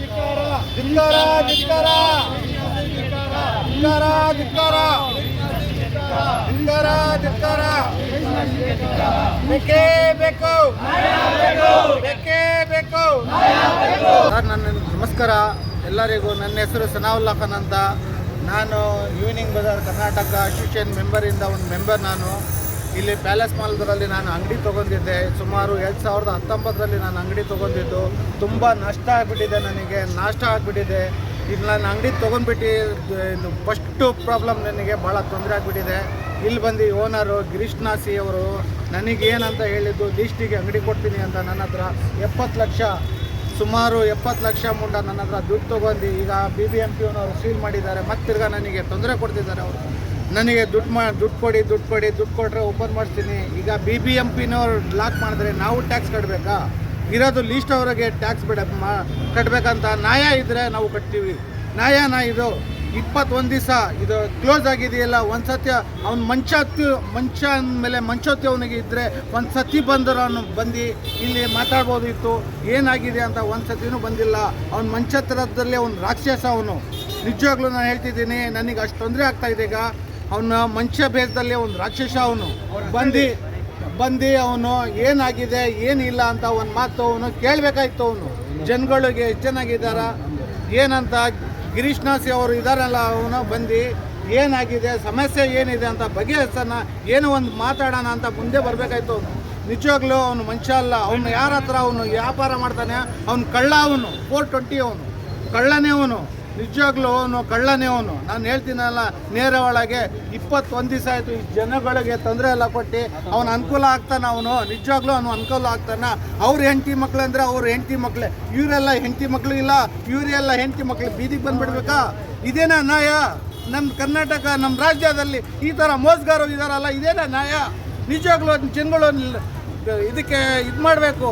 ಧಿಕ್ಕಾರ ಧಿಕ್ಕಾರ. ಧಿಕ್ಕಾರ ಧಿಕ್ಕಾರ. ಧಿಕ್ಕಾರ ಧಿಕ್ಕಾರ. ಬೇಕೇ ಬೇಕು. ಬೇಕೇ ಬೇಕು. ಸರ್, ನನ್ನ ನಮಸ್ಕಾರ. ಎಲ್ಲರಿಗೂ ನನ್ನ ಹೆಸರು ಸನಾವುಲ್ಲಾ ಅಂತ. ನಾನು ಈವ್ನಿಂಗ್ ಬಜಾರ್ ಕರ್ನಾಟಕ ಅಸೋಸಿಯೇಷನ್ ಮೆಂಬರಿಂದ ಒಂದು ಮೆಂಬರ್ ನಾನು. ಇಲ್ಲಿ ಪ್ಯಾಲೇಸ್ ಮಾಲ್ದರಲ್ಲಿ ನಾನು ಅಂಗಡಿ ತೊಗೊಂಡಿದ್ದೆ. ಸುಮಾರು ಎರಡು ಸಾವಿರದ ಹತ್ತೊಂಬತ್ತರಲ್ಲಿ ನಾನು ಅಂಗಡಿ ತೊಗೊಂಡಿದ್ದು. ತುಂಬ ನಷ್ಟ ಆಗಿಬಿಟ್ಟಿದೆ ನನಗೆ ನಾಷ್ಟ ಆಗಿಬಿಟ್ಟಿದೆ. ಇಲ್ಲಿ ನಾನು ಅಂಗಡಿ ತೊಗೊಂಡ್ಬಿಟ್ಟು ಫಸ್ಟು ಪ್ರಾಬ್ಲಮ್ ನನಗೆ ಭಾಳ ತೊಂದರೆ ಆಗಿಬಿಟ್ಟಿದೆ. ಇಲ್ಲಿ ಬಂದು ಓನರು ಗಿರೀಶ್ ನಾಸಿ ಅವರು ನನಗೇನಂತ ಹೇಳಿದ್ದು, ಲೀಸ್ಟಿಗೆ ಅಂಗಡಿ ಕೊಡ್ತೀನಿ ಅಂತ ನನ್ನ ಹತ್ರ ಎಪ್ಪತ್ತು ಲಕ್ಷ, ಸುಮಾರು ಎಪ್ಪತ್ತು ಲಕ್ಷ ಮುಂಡ ನನ್ನ ಹತ್ರ ದುಡ್ಡು ತೊಗೊಂಡು ಈಗ ಬಿ ಬಿ ಎಂ ಪಿನವರು ಸೀಲ್ ಮಾಡಿದ್ದಾರೆ. ಮತ್ತೆ ತಿರ್ಗಾ ನನಗೆ ತೊಂದರೆ ಕೊಡ್ತಿದ್ದಾರೆ ಅವರು. ನನಗೆ ದುಡ್ಡು ಮಾ, ದುಡ್ಡು ಕೊಡಿ ದುಡ್ಡು ಕೊಡಿ, ದುಡ್ಡು ಕೊಟ್ಟರೆ ಓಪನ್ ಮಾಡ್ತೀನಿ ಈಗ ಬಿ ಬಿ ಎಂ ಪಿನವ್ರು ಲಾಕ್ ಮಾಡಿದ್ರೆ ನಾವು ಟ್ಯಾಕ್ಸ್ ಕಟ್ಟಬೇಕಾ ಇರೋದು ಲೀಸ್ಟ್ ಅವರಿಗೆ ಟ್ಯಾಕ್ಸ್ ಬೇಡ, ಮಾ ಕಟ್ಟಬೇಕಂತ ನ್ಯಾಯ ಇದ್ದರೆ ನಾವು ಕಟ್ತೀವಿ. ನ್ಯಾಯನ ಇದು. ಇಪ್ಪತ್ತೊಂದು ದಿವಸ ಇದು ಕ್ಲೋಸ್ ಆಗಿದೆಯಲ್ಲ ಒಂದು ಸತಿ ಅವ್ನ ಮಂಚ ಹತ್ತಿ ಮಂಚ ಅಂದಮೇಲೆ ಮಂಚೋತಿ ಅವನಿಗೆ ಇದ್ದರೆ ಒಂದು ಸತಿ ಬಂದರು ಅವನು ಬಂದು ಇಲ್ಲಿ ಮಾತಾಡ್ಬೋದಿತ್ತು. ಏನಾಗಿದೆ ಅಂತ ಒಂದು ಸತಿನೂ ಬಂದಿಲ್ಲ. ಅವ್ನ ಮಂಚ ಒಂದು ಅವ್ನು ರಾಕ್ಷಸ ಅವನು. ನಿಜವಾಗ್ಲೂ ನಾನು ಹೇಳ್ತಿದ್ದೀನಿ, ನನಗೆ ಅಷ್ಟು ತೊಂದರೆ ಆಗ್ತಾಯಿದೆ ಈಗ. ಅವನ ಮನುಷ್ಯ ಭೇದದಲ್ಲಿ ಒಂದು ರಾಕ್ಷಸ ಅವನು. ಬಂದು ಬಂದು ಅವನು ಏನಾಗಿದೆ, ಏನಿಲ್ಲ ಅಂತ ಒಂದು ಮಾತು ಅವನು ಕೇಳಬೇಕಾಯ್ತು ಅವನು. ಜನಗಳಿಗೆ ಎಷ್ಟು ಚೆನ್ನಾಗಿದ್ದಾರ ಏನಂತ ಗಿರೀಶ್ ನಾಸಿ ಅವರು ಇದಾರಲ್ಲ ಅವನು ಬಂದು, ಏನಾಗಿದೆ, ಸಮಸ್ಯೆ ಏನಿದೆ ಅಂತ ಬಗೆಹರಿಸೋಣ, ಏನು ಒಂದು ಮಾತಾಡೋಣ ಅಂತ ಮುಂದೆ ಬರಬೇಕಾಯ್ತು ಅವನು. ನಿಜವಾಗ್ಲೂ ಅವನು ಮನುಷ್ಯ ಅಲ್ಲ. ಅವನು ಯಾರ ಹತ್ರ ಅವನು ವ್ಯಾಪಾರ ಮಾಡ್ತಾನೆ? ಅವನು ಕಳ್ಳ ಅವನು ಫೋರ್ ಟ್ವೆಂಟಿ ಅವನು. ಕಳ್ಳನೇ ಅವನು. ನಿಜವಾಗ್ಲೂ ಅವನು ಕಳ್ಳನೇ ಅವನು. ನಾನು ಹೇಳ್ತೀನಲ್ಲ ನೇರ ಒಳಗೆ ಇಪ್ಪತ್ತೊಂದು ದಿವಸ ಆಯಿತು, ಈ ಜನಗಳಿಗೆ ತೊಂದರೆ ಎಲ್ಲ ಕೊಟ್ಟು ಅವನು ಅನುಕೂಲ ಆಗ್ತಾನೆ ಅವನು. ನಿಜವಾಗ್ಲೂ ಅವನು ಅನುಕೂಲ ಆಗ್ತಾನೆ. ಅವ್ರ ಹೆಂಡತಿ ಮಕ್ಳು ಅಂದರೆ ಅವ್ರ ಹೆಂಡತಿ ಮಕ್ಕಳೆ ಇವರೆಲ್ಲ ಹೆಂಡತಿ ಮಕ್ಳು ಇಲ್ಲ ಇವರೆಲ್ಲ ಹೆಂಡತಿ ಮಕ್ಳು. ಬೀದಿಗೆ ಬಂದುಬಿಡ್ಬೇಕಾ? ಇದೇನಾ ನ್ಯಾಯ? ನಮ್ಮ ಕರ್ನಾಟಕ ನಮ್ಮ ರಾಜ್ಯದಲ್ಲಿ ಈ ಥರ ಮೋಸಗಾರರು ಇದಾರಲ್ಲ, ಇದೇನಾ ನ್ಯಾಯ? ನಿಜವಾಗ್ಲೂ ಜನಗಳು ಇದಕ್ಕೆ ಇದು ಮಾಡಬೇಕು.